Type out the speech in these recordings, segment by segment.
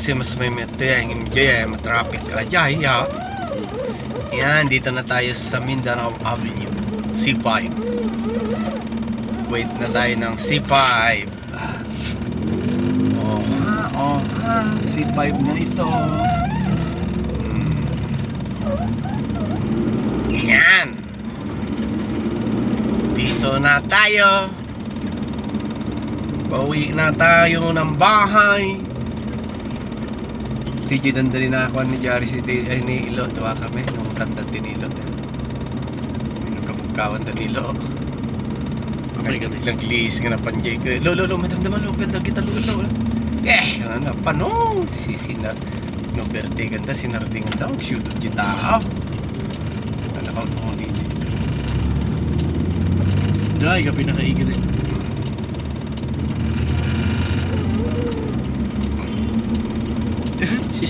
kasi mas may meto yan, jaya, matraffic ka jaya. ya. Yan, dito na tayo sa Mindanao Avenue, C5. Wait na tayo ng C5. Oh ha, oh ha, C5 na ito. Hmm. Yan. Dito na tayo. Pauwi na tayo ng bahay. TJ dandali na ako ni Jari si T- ay ni Ilo. Tawa kami nung tanda tinilo. Nagkabugkawan ta nilo. Okay ka din. Nag-lease nga na panjay ko. Lo, lo, lo, madamdaman lo. Ganda kita lo, lo. Eh, ano na, panong. Si Sina. No, berte ganda. Sinardingan daw. Shoot of jita. Ano ka mo ni Dahil ka pinakaigil eh.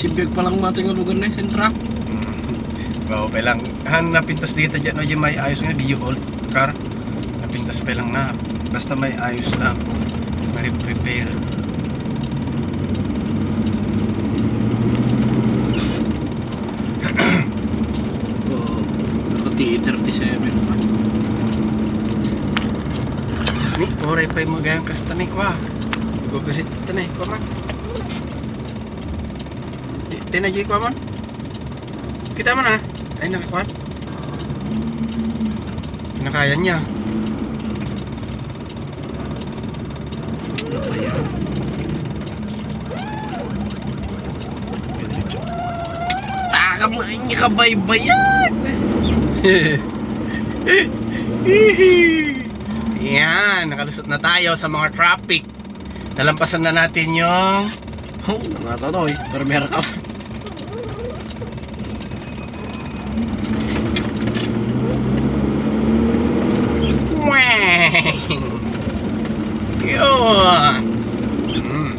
Sisibiyag pa lang mating lugar na yung sentra. Wow, pa lang. Han napintas dito dyan. No, may ayos nga. Di yung old car. Napintas pa lang na. Basta may ayos lang. May repair. Oo. Ako T37 pa. Ni, oray pa yung magayang kasta ni kwa. Gubisit ito na kwa man. Tinaji kwa man. Kita man ha. Ay nakakwan. Kinakaya niya. Takam na hindi ka baybayan. Yan, nakalusot na tayo sa mga traffic. Nalampasan na natin yung Oh, nangatanoy. Pero meron ka. Wang! Yun! Mm.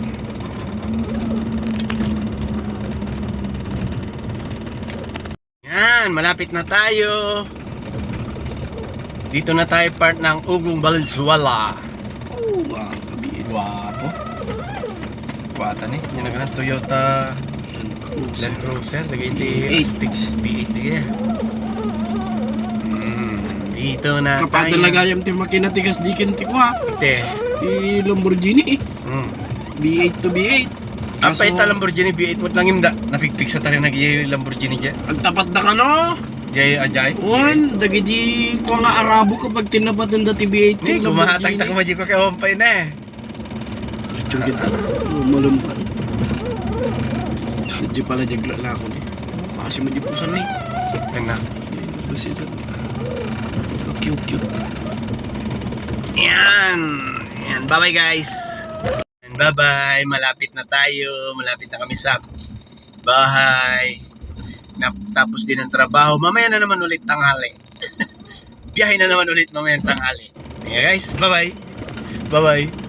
Yan, malapit na tayo. Dito na tayo part ng Ugong Valenzuela. Oh, mga kabiit. Guwapo. Kuwata ni. Yan ang ganang Toyota Land Cruiser. Lagay iti B8. Aztecs B8 yeah. Mm, dito na Kapag tayo. talaga yung ti makinatigas di kinti ko ha. Ite. Di Lamborghini eh. Mm. B8 to B8. Apa ita Lamborghini V8 mo lang imda. Napigpig sa tarin nag Lamborghini dyan. Ang tapat na ka no? Jay ajay. Wan, dagi di ko nga arabo kapag tinapat ng dati B8 Ni kumahatag tak mo ko kay Hompay na. eh. Yung kita. Oh, malumpan. Di pala jagla lang ako ni. Kasi mo di pusan ni. Kasi ito. Cute cute. Yan. Yan. Bye-bye guys. Yan, Bye-bye. Malapit na tayo. Malapit na kami sa bahay. Tapos din ang trabaho. Mamaya na naman ulit tanghali. Biyahe na naman ulit mamaya tanghali. Okay guys. Bye-bye. Bye-bye.